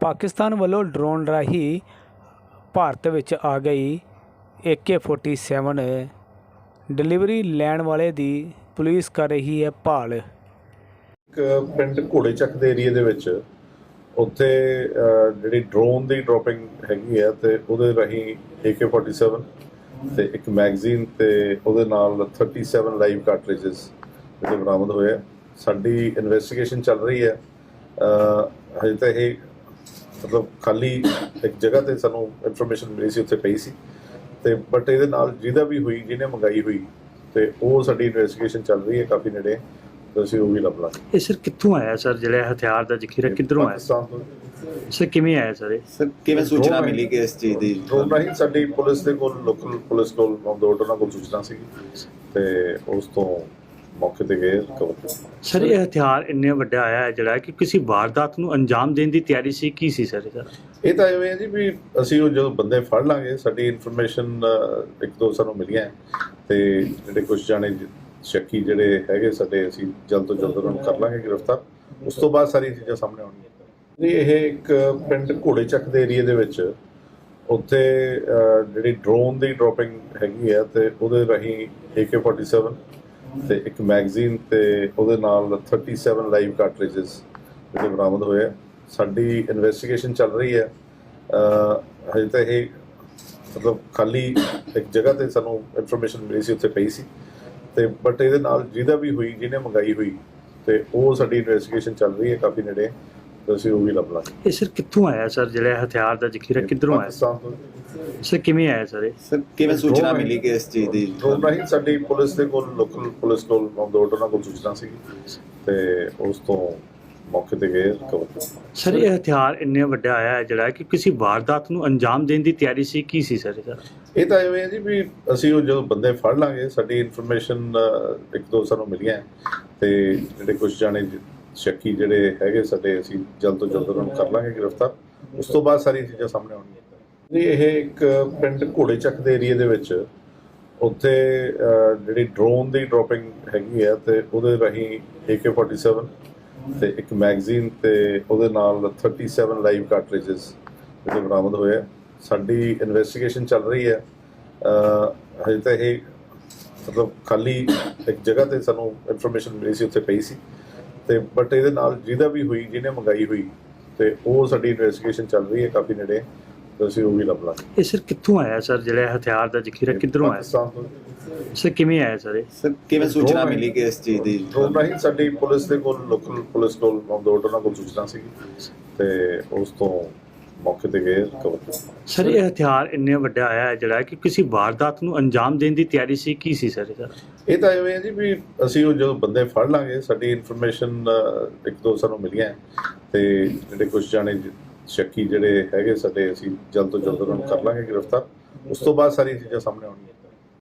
ਪਾਕਿਸਤਾਨ ਵੱਲੋਂ ਡਰੋਨ ਰਾਹੀਂ ਭਾਰਤ ਵਿੱਚ ਆ ਗਈ AK47 ਡਿਲੀਵਰੀ ਲੈਣ ਵਾਲੇ ਦੀ ਪੁਲਿਸ ਕਰ ਰਹੀ ਹੈ ਭਾਲ। ਇੱਕ ਪਿੰਡ ਘੋੜੇ ਚੱਕ ਦੇ ਏਰੀਆ ਦੇ ਵਿੱਚ ਉੱਥੇ ਜਿਹੜੀ ਡਰੋਨ ਦੀ ਡ੍ਰੌਪਿੰਗ ਹੈਗੀ ਹੈ ਤੇ ਉਹਦੇ ਰਾਹੀਂ AK47 ਤੇ ਇੱਕ ਮੈਗਜ਼ੀਨ ਤੇ ਉਹਦੇ ਨਾਲ 37 ਲਾਈਵ ਕਾਰਟ੍ਰਿਜਸ ਜਿਹੜੇ ਬਰਾਮਦ ਹੋਏ ਆ। ਸਾਡੀ ਇਨਵੈਸਟੀਗੇਸ਼ਨ ਚੱਲ ਰਹੀ ਹੈ। ਅਹ, ਹਜੇ ਤਾਂ ਇਹ ਮਤਲਬ ਖਾਲੀ ਇੱਕ ਜਗ੍ਹਾ ਤੇ ਸਾਨੂੰ ਇਨਫੋਰਮੇਸ਼ਨ ਮਿਲੀ ਸੀ ਉੱਥੇ ਪਈ ਸੀ। ਤੇ ਬਟ ਇਹਦੇ ਨਾਲ ਜਿਹਦਾ ਵੀ ਹੋਈ ਜਿਹਨੇ ਮੰਗਾਈ ਹੋਈ ਤੇ ਉਹ ਸਾਡੀ ਇਨਵੈਸਟੀਗੇਸ਼ਨ ਚੱਲ ਰਹੀ ਹੈ ਕਾਫੀ ਨੇੜੇ। ਤੇ ਅਸੀਂ ਉਹ ਵੀ ਲੱਭ ਲਾਂਗੇ। ਇਹ ਸਰ ਕਿੱਥੋਂ ਆਇਆ ਸਰ? ਜਿਹੜਾ ਹਥਿਆਰ ਦਾ ਜ਼ਖੀਰਾ ਕਿੱਧਰੋਂ ਆਇਆ? ਪਾਕਿਸਤਾਨ ਤੋਂ। ਸਰ ਕਿਵੇਂ ਆਇਆ ਸਰ ਇਹ? ਸਰ ਕਿਵੇਂ ਸੂਚਨਾ ਮਿਲੀ ਕਿ ਇਸ ਚੀਜ਼ ਦੀ? ਡਰੋਨ ਰਾਹੀਂ ਸਾਡੀ ਪੁਲਿਸ ਦੇ ਕੋਲ ਲੋਕਲ ਪੁਲਿਸ ਕੋਲ ਮੌਜੂਦ ਉਹਨਾਂ ਕੋਲ ਸੂਚਨਾ ਸੀ ਤੇ ਉਸ ਤੋਂ ਮੌਕੇ ਤੇ ਗਏ ਕਵਰ ਕੀਤਾ। ਸਰ ਇਹ ਹਥਿਆਰ ਇੰਨੇ ਵੱਡਾ ਆਇਆ ਹੈ ਜਿਹੜਾ ਕਿ ਕਿਸੇ ਵਾਰਦਾਤ ਨੂੰ ਅੰਜਾਮ ਦੇਣ ਦੀ ਤਿਆਰੀ ਸੀ ਕੀ ਸੀ ਸਰ ਇਹਦਾ? ਇਹ ਤਾਂ ਐਵੇਂ ਹੈ ਜੀ ਵੀ ਅਸੀਂ ਉਹ ਜਦੋਂ ਬੰਦੇ ਫੜ ਲਾਂਗੇ ਸਾਡੀ ਇਨਫੋਰਮੇਸ਼ਨ ਇੱਕ ਦੋ ਸਾਨੂੰ ਮਿਲੀਆਂ ਹੈ ਤੇ ਜਿਹੜੇ ਕੁਝ ਜਾਣੇ ਸ਼ੱਕੀ ਜਿਹੜੇ ਹੈਗੇ ਸਾਡੇ ਅਸੀਂ ਜਲਦ ਤੋਂ ਜਲਦ ਉਹਨਾਂ ਨੂੰ ਕਰ ਲਾਂਗੇ ਗ੍ਰਿਫਤਾਰ। ਉਸ ਤੋਂ ਬਾਅਦ ਸਾਰੀਆਂ ਚੀਜ਼ਾਂ ਸਾਹਮਣੇ ਆਉਣਗੀਆਂ। ਜੀ ਇਹ ਇੱਕ ਪਿੰਡ ਘੋੜੇ ਚੱਕ ਦੇ ਏਰੀਆ ਦੇ ਵਿੱਚ ਉੱਥੇ ਜਿਹੜੀ ਡਰੋਨ ਦੀ ਡ੍ਰੌਪਿੰਗ ਹੈਗੀ ਹੈ ਤੇ ਉਹਦੇ ਰਾਹੀਂ AK47 ਤੇ ਇੱਕ ਮੈਗਜ਼ੀਨ ਤੇ ਉਹਦੇ ਨਾਲ 37 ਲਾਈਵ ਕਾਰਟ੍ਰਿਜਸ ਜਿਹੜੇ ਬਰਾਮਦ ਹੋਏ ਆ। ਸਾਡੀ ਇਨਵੈਸਟੀਗੇਸ਼ਨ ਚੱਲ ਰਹੀ ਹੈ। ਹਜੇ ਤਾਂ ਇਹ ਮਤਲਬ ਖਾਲੀ ਇੱਕ ਜਗ੍ਹਾ ਤੇ ਸਾਨੂੰ ਇਨਫੋਰਮੇਸ਼ਨ ਮਿਲੀ ਸੀ, ਉੱਥੇ ਪਈ ਸੀ। ਤੇ ਬਟ ਇਹਦੇ ਨਾਲ ਜਿਹਦਾ ਵੀ ਹੋਈ, ਜਿਹਨੇ ਮੰਗਾਈ ਹੋਈ, ਤੇ ਉਹ ਸਾਡੀ ਇਨਵੈਸਟੀਗੇਸ਼ਨ ਚੱਲ ਰਹੀ ਹੈ ਕਾਫੀ ਨੇੜੇ। ਤੇ ਅਸੀਂ ਉਹ ਵੀ ਲੱਭ ਲਾਂਗੇ। ਇਹ ਸਰ ਕਿੱਥੋਂ ਆਇਆ ਸਰ ਜਿਹੜਾ ਹਥਿਆਰ ਦਾ ਜ਼ਖੀਰਾ? ਕਿੱਧਰੋਂ ਆਇਆ? ਪਾਕਿਸਤਾਨ ਤੋਂ। ਸਰ ਕਿਵੇਂ ਆਇਆ ਸਰ ਇਹ? ਸਰ ਕਿਵੇਂ ਸੂਚਨਾ ਮਿਲੀ ਕਿ ਇਸ ਚੀਜ਼ ਦੀ? ਡਰੋਨ ਰਾਹੀਂ ਸਾਡੀ ਪੁਲਿਸ ਦੇ ਕੋਲ ਲੋਕਲ ਪੁਲਿਸ ਕੋਲ ਮੌਜੂਦ ਉਹਨਾਂ ਕੋਲ ਸੂਚਨਾ ਸੀ ਤੇ ਉਸ ਤੋਂ ਮੌਕੇ ਤੇ ਗਏ ਸਰ ਇਹ ਹਥਿਆਰ ਇੰਨੇ ਵੱਡਾ ਆਇਆ ਹੈ ਜਿਹੜਾ ਕਿ ਕਿਸੇ ਵਾਰਦਾਤ ਨੂੰ ਅੰਜਾਮ ਦੇਣ ਦੀ ਤਿਆਰੀ ਸੀ ਕੀ ਸੀ ਸਰ ਇਹਦਾ? ਇਹ ਤਾਂ ਐਵੇਂ ਹੈ ਜੀ ਵੀ ਅਸੀਂ ਉਹ ਜਦੋਂ ਬੰਦੇ ਫੜ ਲਾਂਗੇ ਸਾਡੀ ਇਨਫੋਰਮੇਸ਼ਨ ਇੱਕ ਦੋ ਸਾਨੂੰ ਮਿਲੀਆਂ ਹੈ। ਤੇ ਜਿਹੜੇ ਕੁਝ ਜਾਣੇ ਸ਼ੱਕੀ ਜਿਹੜੇ ਹੈਗੇ ਸਾਡੇ, ਅਸੀਂ ਜਲਦ ਤੋਂ ਜਲਦ ਉਹਨਾਂ ਨੂੰ ਕਰ ਲਾਂਗੇ ਗ੍ਰਿਫਤਾਰ। ਉਸ ਤੋਂ ਬਾਅਦ ਸਾਰੀਆਂ ਚੀਜ਼ਾਂ ਸਾਹਮਣੇ ਆਉਣਗੀਆਂ। ਜੀ, ਇਹ ਇੱਕ ਪਿੰਡ ਘੋੜੇ ਚੱਕ ਦੇ ਏਰੀਆ ਦੇ ਵਿੱਚ, ਉੱਥੇ ਜਿਹੜੀ ਡਰੋਨ ਦੀ ਡ੍ਰੌਪਿੰਗ ਹੈਗੀ ਹੈ ਤੇ ਉਹਦੇ ਰਾਹੀਂ AK47 ਤੇ ਇੱਕ ਮੈਗਜ਼ੀਨ ਤੇ ਉਹਦੇ ਨਾਲ 37 ਲਾਈਵ ਕਾਰਟ੍ਰਿਜਸ ਜਿਹੜੇ ਬਰਾਮਦ ਹੋਏ ਆ। ਸਾਡੀ ਇਨਵੈਸਟੀਗੇਸ਼ਨ ਚੱਲ ਰਹੀ ਹੈ। ਹਜੇ ਤਾਂ ਇਹ ਮਤਲਬ ਖਾਲੀ ਇੱਕ ਜਗ੍ਹਾ ਤੇ ਸਾਨੂੰ ਇਨਫੋਰਮੇਸ਼ਨ ਮਿਲੀ ਸੀ, ਉੱਥੇ ਪਈ ਸੀ। ਤੇ ਬਟ ਇਹਦੇ ਨਾਲ ਜਿਹਦਾ ਵੀ ਹੋਈ ਜਿਹਨੇ ਮੰਗਾਈ ਹੋਈ ਤੇ ਉਹ ਸਾਡੀ ਇਨਵੈਸਟੀਗੇਸ਼ਨ ਚੱਲ ਰਹੀ ਹੈ ਕਾਫੀ ਨੇੜੇ। ਤੇ ਅਸੀਂ ਉਹ ਵੀ ਲੱਭ ਲਾਂਗੇ। ਇਹ ਸਰ ਕਿੱਥੋਂ ਆਇਆ ਸਰ ਜਿਹੜਾ ਹਥਿਆਰ ਦਾ ਜ਼ਖੀਰਾ ਕਿੱਧਰੋਂ ਆਇਆ? ਪਾਕਿਸਤਾਨ ਤੋਂ। ਸਰ ਕਿਵੇਂ ਆਇਆ ਸਰ ਇਹ? ਸਰ ਕਿਵੇਂ ਸੂਚਨਾ ਮਿਲੀ ਕਿ ਇਸ ਚੀਜ਼ ਦੀ? ਡਰੋਨ ਰਾਹੀਂ ਸਾਡੀ ਪੁਲਿਸ ਦੇ ਕੋਲ ਲੋਕਲ ਪੁਲਿਸ ਕੋਲ ਮੌਜੂਦ ਉਹਨਾਂ ਕੋਲ ਸੂਚਨਾ ਸੀ ਤੇ ਉਸ ਤੋਂ ਮੌਕੇ ਤੇ ਗਏ ਕਵਰ ਕੀਤਾ। ਸਰ ਇਹ ਹਥਿਆਰ ਇੰਨੇ ਵੱਡਾ ਆਇਆ ਹੈ ਜਿਹੜਾ ਕਿ ਕਿਸੇ ਵਾਰਦਾਤ ਨੂੰ ਅੰਜਾਮ ਦੇਣ ਦੀ ਤਿਆਰੀ ਸੀ ਕੀ ਸੀ ਸਰ ਇਹਦਾ? ਇਹ ਤਾਂ ਐਵੇਂ ਹੈ ਜੀ ਵੀ ਅਸੀਂ ਉਹ ਜਦੋਂ ਬੰਦੇ ਫੜ ਲਾਂਗੇ ਸਾਡੀ ਇਨਫੋਰਮੇਸ਼ਨ ਇੱਕ ਦੋ ਸਾਨੂੰ ਮਿਲੀਆਂ ਤੇ ਜਿਹੜੇ ਕੁਝ ਜਾਣੇ ਸ਼ੱਕੀ ਜਿਹੜੇ ਹੈਗੇ ਸਾਡੇ ਅਸੀਂ ਜਲਦ ਤੋਂ ਜਲਦ ਉਹਨਾਂ ਨੂੰ ਕਰ ਲਾਂਗੇ ਗ੍ਰਿਫਤਾਰ। ਉਸ ਤੋਂ ਬਾਅਦ ਸਾਰੀਆਂ ਚੀਜ਼ਾਂ ਸਾਹਮਣੇ ਆਉਣਗੀਆਂ।